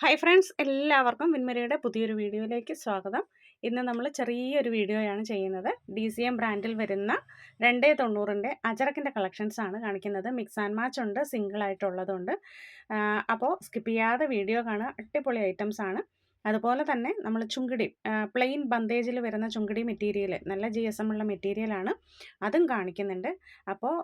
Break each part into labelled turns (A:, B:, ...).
A: Hi friends എല്ലാവർക്കും വിൻമരിയുടെ പുതിയൊരു വീഡിയോയിലേക്ക് സ്വാഗതം. ഇന്ന് നമ്മൾ ചെറിയൊരു വീഡിയോയാണ് ചെയ്യുന്നത്. ഡി സി എം ബ്രാൻഡിൽ വരുന്ന രണ്ടേ തൊണ്ണൂറിന്റെ അജറക്കിന്റെ കളക്ഷൻസ് ആണ് കാണിക്കുന്നത്. മിക്സ് ആൻഡ് മാച്ച് ഉണ്ട് സിംഗിൾ ആയിട്ടുള്ളതുണ്ട്. അപ്പോൾ സ്കിപ്പ് ചെയ്യാതെ വീഡിയോ കാണുക അടിപൊളി ഐറ്റംസ് ആണ്. അതുപോലെ തന്നെ നമ്മൾ ചുങ്കിടി പ്ലെയിൻ ബന്തേജിൽ വരുന്ന ചുങ്കിടി മെറ്റീരിയൽ നല്ല ജി എസ് എം ഉള്ള മെറ്റീരിയലാണ് അതും കാണിക്കുന്നുണ്ട്. അപ്പോൾ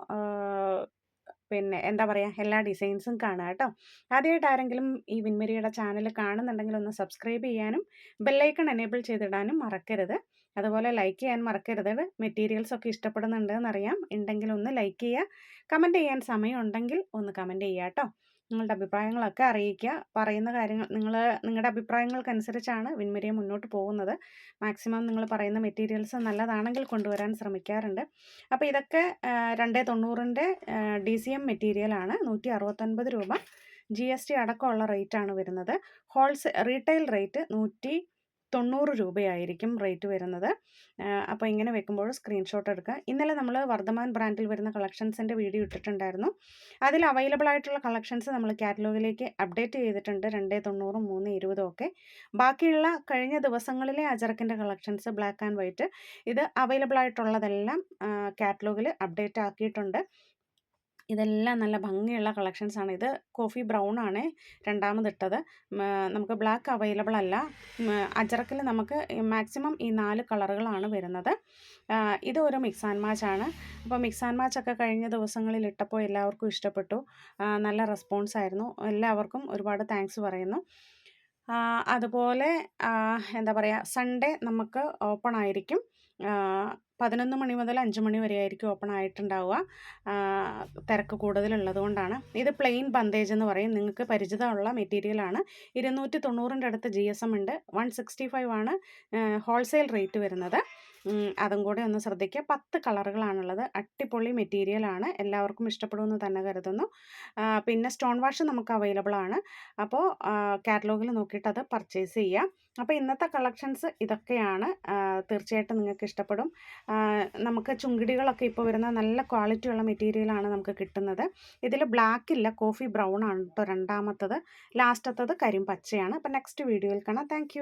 A: പിന്നെ എന്താ പറയുക എല്ലാ ഡിസൈൻസും കാണുക കേട്ടോ. ആദ്യമായിട്ട് ആരെങ്കിലും ഈ വിൻമരിയുടെ ചാനൽ കാണുന്നുണ്ടെങ്കിൽ ഒന്ന് സബ്സ്ക്രൈബ് ചെയ്യാനും ബെല്ലൈക്കൺ എനേബിൾ ചെയ്തിടാനും മറക്കരുത്. അതുപോലെ ലൈക്ക് ചെയ്യാൻ മറക്കരുത്. മെറ്റീരിയൽസ് ഒക്കെ ഇഷ്ടപ്പെടുന്നുണ്ട് അറിയാം ഉണ്ടെങ്കിൽ ഒന്ന് ലൈക്ക് ചെയ്യുക. കമന്റ് ചെയ്യാൻ സമയം ഉണ്ടെങ്കിൽ ഒന്ന് കമന്റ് ചെയ്യുക കേട്ടോ. നിങ്ങളുടെ അഭിപ്രായങ്ങളൊക്കെ അറിയിക്കുക. പറയുന്ന കാര്യങ്ങൾ നിങ്ങൾ നിങ്ങളുടെ അഭിപ്രായങ്ങൾക്കനുസരിച്ചാണ് വിൻമരിയ മുന്നോട്ട് പോകുന്നത്. മാക്സിമം നിങ്ങൾ പറയുന്ന മെറ്റീരിയൽസ് നല്ലതാണെങ്കിൽ കൊണ്ടുവരാൻ ശ്രമിക്കാറുണ്ട്. അപ്പോൾ ഇതൊക്കെ രണ്ടേ തൊണ്ണൂറിന്റെ ഡി സി എം മെറ്റീരിയലാണ്. നൂറ്റി അറുപത്തൊൻപത് രൂപ. ജി എസ് ടി അടക്കമുള്ള റേറ്റാണ് വരുന്നത്. ഹോൾസെ റീറ്റെയിൽ റേറ്റ് നൂറ്റി തൊണ്ണൂറ് രൂപയായിരിക്കും റേറ്റ് വരുന്നത്. അപ്പോൾ ഇങ്ങനെ വെക്കുമ്പോൾ സ്ക്രീൻഷോട്ട് എടുക്കുക. ഇന്നലെ നമ്മൾ വർദ്ധമാൻ ബ്രാൻഡിൽ വരുന്ന കളക്ഷൻസിന്റെ വീഡിയോ ഇട്ടിട്ടുണ്ടായിരുന്നു. അതിൽ അവൈലബിൾ ആയിട്ടുള്ള കളക്ഷൻസ് നമ്മൾ കാറ്റലോഗിലേക്ക് അപ്ഡേറ്റ് ചെയ്തിട്ടുണ്ട്. രണ്ട് തൊണ്ണൂറും മൂന്ന് ഇരുപതും ഒക്കെ. ബാക്കിയുള്ള കഴിഞ്ഞ ദിവസങ്ങളിലെ അജറക്കിന്റെ കളക്ഷൻസ് ബ്ലാക്ക് ആൻഡ് വൈറ്റ് ഇത് അവൈലബിൾ ആയിട്ടുള്ളതെല്ലാം കാറ്റലോഗിൽ അപ്ഡേറ്റ് ആക്കിയിട്ടുണ്ട്. ഇതെല്ലാം നല്ല ഭംഗിയുള്ള കളക്ഷൻസാണ്. ഇത് കോഫി ബ്രൗൺ ആണ് രണ്ടാമതിട്ടത് നമുക്ക് ബ്ലാക്ക് അവൈലബിൾ അല്ല അജറക്കിൽ നമുക്ക് മാക്സിമം ഈ നാല് കളറുകളാണ് വരുന്നത്. ഇത് ഒരു മിക്സ് ആൻഡ് മാച്ച് ആണ്. അപ്പോൾ മിക്സ് ആൻഡ് മാച്ച് ഒക്കെ കഴിഞ്ഞ ദിവസങ്ങളിൽ ഇട്ടപ്പോൾ എല്ലാവർക്കും ഇഷ്ടപ്പെട്ടു. നല്ല റെസ്പോൺസ് ആയിരുന്നു. എല്ലാവർക്കും ഒരുപാട് താങ്ക്സ് പറയുന്നു. അതുപോലെ എന്താ പറയുക സൺഡേ നമുക്ക് ഓപ്പൺ ആയിരിക്കും. പതിനൊന്ന് മണി മുതൽ അഞ്ച് മണി വരെ ആയിരിക്കും ഓപ്പൺ ആയിട്ടുണ്ടാവുക തിരക്ക് കൂടുതലുള്ളത് കൊണ്ടാണ്. ഇത് പ്ലെയിൻ ബന്തേജ് എന്ന് പറയും. നിങ്ങൾക്ക് പരിചിതമുള്ള മെറ്റീരിയലാണ് ഇരുന്നൂറ്റി തൊണ്ണൂറിന്റെ അടുത്ത് ജി എസ് എം ഉണ്ട്. വൺ സിക്സ്റ്റി ഫൈവ് ആണ് ഹോൾസെയിൽ റേറ്റ് വരുന്നത്. അതും കൂടെ ഒന്ന് ശ്രദ്ധിക്കുക. പത്ത് കളറുകളാണുള്ളത്. അടിപൊളി മെറ്റീരിയലാണ് എല്ലാവർക്കും ഇഷ്ടപ്പെടുമെന്ന് തന്നെ കരുതുന്നു. പിന്നെ സ്റ്റോൺ വാഷ് നമുക്ക് അവൈലബിൾ ആണ്. അപ്പോൾ കാറ്റലോഗിൽ നോക്കിയിട്ട് അത് പർച്ചേസ് ചെയ്യാം. അപ്പോൾ ഇന്നത്തെ കളക്ഷൻസ് ഇതൊക്കെയാണ്. തീർച്ചയായിട്ടും നിങ്ങൾക്ക് ഇഷ്ടപ്പെടും. നമുക്ക് ചുങ്കിടികളൊക്കെ ഇപ്പോൾ വരുന്ന നല്ല ക്വാളിറ്റിയുള്ള മെറ്റീരിയലാണ് നമുക്ക് കിട്ടുന്നത്. ഇതിൽ ബ്ലാക്ക് ഇല്ല കോഫി ബ്രൗൺ ആണ് കേട്ടോ രണ്ടാമത്തത്. ലാസ്റ്റത്തത് കരിമ്പച്ചയാണ് അപ്പോൾ നെക്സ്റ്റ് വീഡിയോയിൽ കാണാം. താങ്ക്